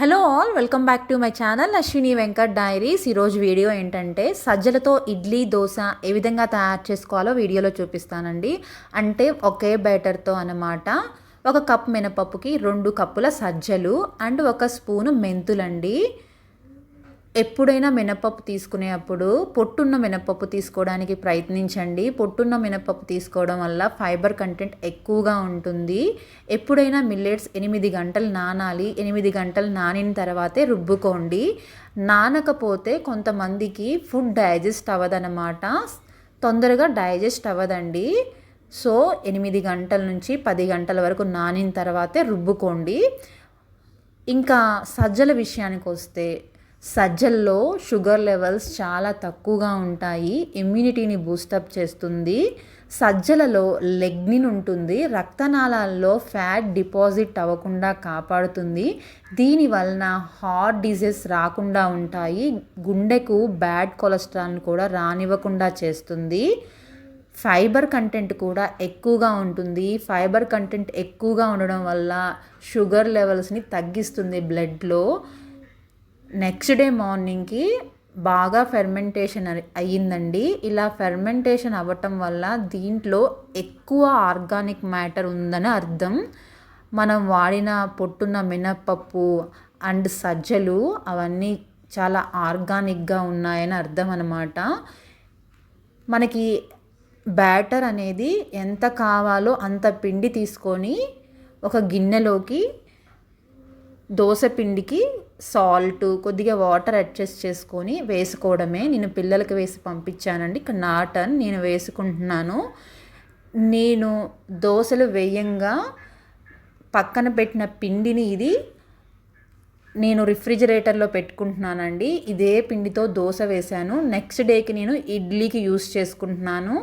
Hello all welcome back to my channel Ashwini Venkat diaries. ఈరోజు video ఏంటంటే సజ్జలతో ఇడ్లీ దోశ ఏ విధంగా తయారు చేసుకోవాలో వీడియోలో చూపిస్తానండి. అంటే ఒకే బ్యాటర్తో అన్నమాట. ఒక కప్ మినపప్పుకి రెండు కప్పుల సజ్జలు అండ్ ఒక స్పూను మెంతులండి. ఎప్పుడైనా మినపప్పు తీసుకునేటప్పుడు పొట్టున్న మినపప్పు తీసుకోవడానికి ప్రయత్నించండి. పొట్టున్న మినపప్పు తీసుకోవడం వల్ల ఫైబర్ కంటెంట్ ఎక్కువగా ఉంటుంది. ఎప్పుడైనా మిల్లెట్స్ ఎనిమిది గంటలు నానాలి ఎనిమిది గంటలు నానిన తర్వాతే రుబ్బుకోండి. నానకపోతే కొంతమందికి ఫుడ్ డైజెస్ట్ అవ్వదన్నమాట. తొందరగా డైజెస్ట్ అవ్వదండి. సో ఎనిమిది గంటల నుంచి పది గంటల వరకు నానిన తర్వాతే రుబ్బుకోండి. ఇంకా సజ్జల విషయానికి వస్తే సజ్జల్లో షుగర్ లెవెల్స్ చాలా తక్కువగా ఉంటాయి. ఇమ్యూనిటీని బూస్టప్ చేస్తుంది. సజ్జలలో లెగ్నిన్ ఉంటుంది. రక్తనాళాల్లో ఫ్యాట్ డిపాజిట్ అవ్వకుండా కాపాడుతుంది. దీని వలన హార్ట్ డిజీజ్ రాకుండా ఉంటాయి. గుండెకు బ్యాడ్ కొలెస్ట్రాల్ని కూడా రానివ్వకుండా చేస్తుంది. ఫైబర్ కంటెంట్ కూడా ఎక్కువగా ఉంటుంది. ఫైబర్ కంటెంట్ ఎక్కువగా ఉండడం వల్ల షుగర్ లెవెల్స్ని తగ్గిస్తుంది బ్లడ్లో. నెక్స్ట్ డే మార్నింగ్కి బాగా ఫెర్మెంటేషన్ అయ్యిందండి. ఇలా ఫెర్మెంటేషన్ అవ్వటం వల్ల దీంట్లో ఎక్కువ ఆర్గానిక్ మ్యాటర్ ఉందని అర్థం. మనం వాడిన పొట్టున్న మినప్పప్పు అండ్ సజ్జలు అవన్నీ చాలా ఆర్గానిక్గా ఉన్నాయని అర్థం అనమాట మనకి బ్యాటర్ అనేది ఎంత కావాలో అంత పిండి తీసుకొని ఒక గిన్నెలోకి దోశ పిండికి సాల్ట్ కొద్దిగా వాటర్ అడ్జస్ట్ చేసుకొని వేసుకోవడమే. నేను పిల్లలకి వేసి పంపించానండి. ఇక్కడ నాటన్ నేను వేసుకుంటున్నాను. నేను దోశలు వేయంగా పక్కన పెట్టిన పిండిని ఇది నేను రిఫ్రిజిరేటర్లో పెట్టుకుంటున్నానండి. ఇదే పిండితో దోశ వేశాను. నెక్స్ట్ డేకి నేను ఇడ్లీకి యూస్ చేసుకుంటున్నాను.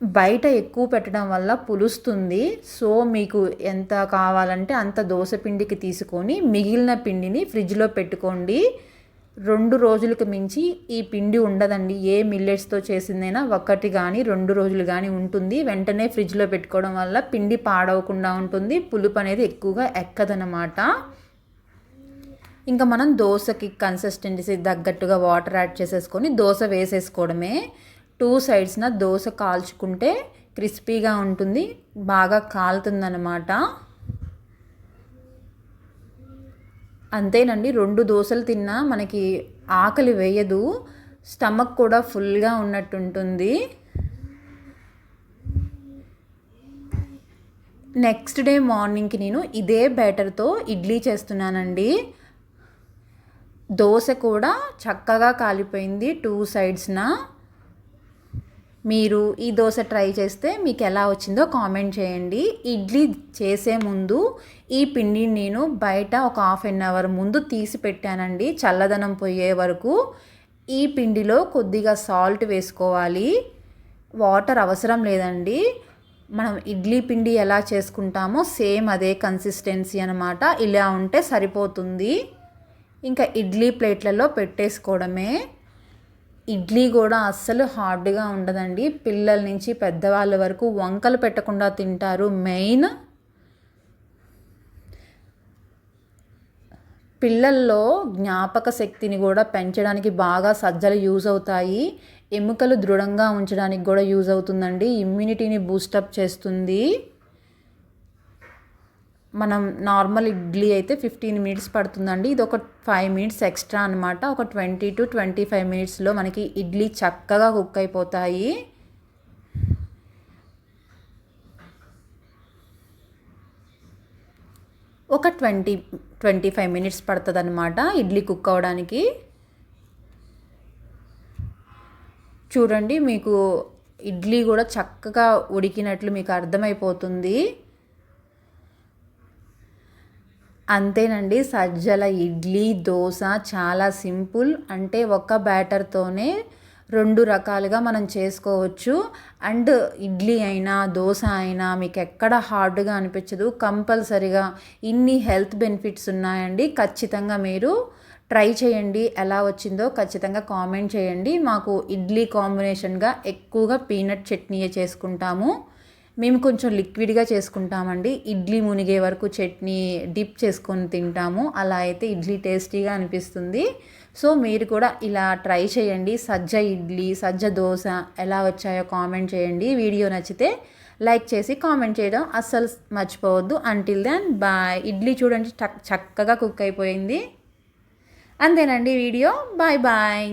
బయట ఎక్కువ పెట్టడం వల్ల పులుస్తుంది. సో మీకు ఎంత కావాలంటే అంత దోశ పిండికి తీసుకొని మిగిలిన పిండిని ఫ్రిడ్జ్లో పెట్టుకోండి. రెండు రోజులకు మించి ఈ పిండి ఉండదండి. ఏ మిల్లెట్స్తో చేసిందైనా ఒకటి కానీ రెండు రోజులు కానీ ఉంటుంది. వెంటనే ఫ్రిడ్జ్లో పెట్టుకోవడం వల్ల పిండి పాడవకుండా ఉంటుంది. పులుపు అనేది ఎక్కువగా ఎక్కదనమాట ఇంకా మనం దోశకి కన్సిస్టెన్సీ తగ్గట్టుగా వాటర్ యాడ్ చేసేసుకొని దోశ వేసేసుకోవడమే. టూ సైడ్స్న దోశ కాల్చుకుంటే క్రిస్పీగా ఉంటుంది బాగా కాలుతుందన్నమాట. అంతేనండి రెండు దోశలు తిన్నా మనకి ఆకలి వేయదు స్టమక్ కూడా ఫుల్గా ఉన్నట్టుంటుంది. నెక్స్ట్ డే మార్నింగ్కి నేను ఇదే బ్యాటర్తో ఇడ్లీ చేస్తున్నానండి. దోశ కూడా చక్కగా కాలిపోయింది టూ సైడ్స్న. మీరు ఈ దోశ ట్రై చేస్తే మీకు ఎలా వచ్చిందో కామెంట్ చేయండి. ఇడ్లీ చేసే ముందు ఈ పిండిని నేను బయట ఒక హాఫ్ అన్ అవర్ ముందు తీసి పెట్టానండి. చల్లదనం పోయే వరకు ఈ పిండిలో కొద్దిగా సాల్ట్ వేసుకోవాలి. వాటర్ అవసరం లేదండి. మనం ఇడ్లీ పిండి ఎలా చేసుకుంటామో సేమ్ అదే కన్సిస్టెన్సీ అనమాట ఇలా ఉంటే సరిపోతుంది. ఇంకా ఇడ్లీ ప్లేట్లలో పెట్టేసుకోవడమే. ఇడ్లీ కూడా అస్సలు హార్డ్గా ఉండదండి. పిల్లల నుంచి పెద్దవాళ్ళ వరకు వంకలు పెట్టకుండా తింటారు. మెయిన్ పిల్లల్లో జ్ఞాపక శక్తిని కూడా పెంచడానికి బాగా సజ్జలు యూజ్ అవుతాయి. ఎముకలు దృఢంగా ఉంచడానికి కూడా యూజ్ అవుతుందండి. ఇమ్యూనిటీని బూస్టప్ చేస్తుంది. మనం నార్మల్ ఇడ్లీ అయితే ఫిఫ్టీన్ మినిట్స్ పడుతుందండి. ఇది ఒక ఫైవ్ మినిట్స్ ఎక్స్ట్రా అనమాట ఒక ట్వంటీ టు ట్వంటీ ఫైవ్ మినిట్స్లో మనకి ఇడ్లీ చక్కగా కుక్ అయిపోతాయి. ఒక ట్వంటీ ట్వంటీ ఫైవ్ మినిట్స్ పడుతుంది అనమాట ఇడ్లీ కుక్ అవ్వడానికి చూడండి మీకు ఇడ్లీ కూడా చక్కగా ఉడికినట్లు మీకు అర్థమైపోతుంది. అంతేనండి. సజ్జల ఇడ్లీ దోశ చాలా సింపుల్. అంటే ఒక్క బ్యాటర్తోనే రెండు రకాలుగా మనం చేసుకోవచ్చు. అండ్ ఇడ్లీ అయినా దోశ అయినా మీకు ఎక్కడ హార్డ్గా అనిపించదు. కంపల్సరిగా ఇన్ని హెల్త్ బెనిఫిట్స్ ఉన్నాయండి. ఖచ్చితంగా మీరు ట్రై చేయండి. ఎలా వచ్చిందో ఖచ్చితంగా కామెంట్ చేయండి. మాకు ఇడ్లీ కాంబినేషన్గా ఎక్కువగా పీనట్ చట్నీయే చేసుకుంటాము. మేము కొంచెం లిక్విడ్గా చేసుకుంటామండి. ఇడ్లీ మునిగే వరకు చట్నీ డిప్ చేసుకొని తింటాము. అలా అయితే ఇడ్లీ టేస్టీగా అనిపిస్తుంది. సో మీరు కూడా ఇలా ట్రై చేయండి. సజ్జ ఇడ్లీ సజ్జ దోశ ఎలా వచ్చాయో కామెంట్ చేయండి. వీడియో నచ్చితే లైక్ చేసి కామెంట్ చేయడం అస్సలు మర్చిపోవద్దు. అంటిల్ దెన్ బాయ్ ఇడ్లీ చూడండి చక్కగా కుక్ అయిపోయింది. అంతేనండి వీడియో. Bye bye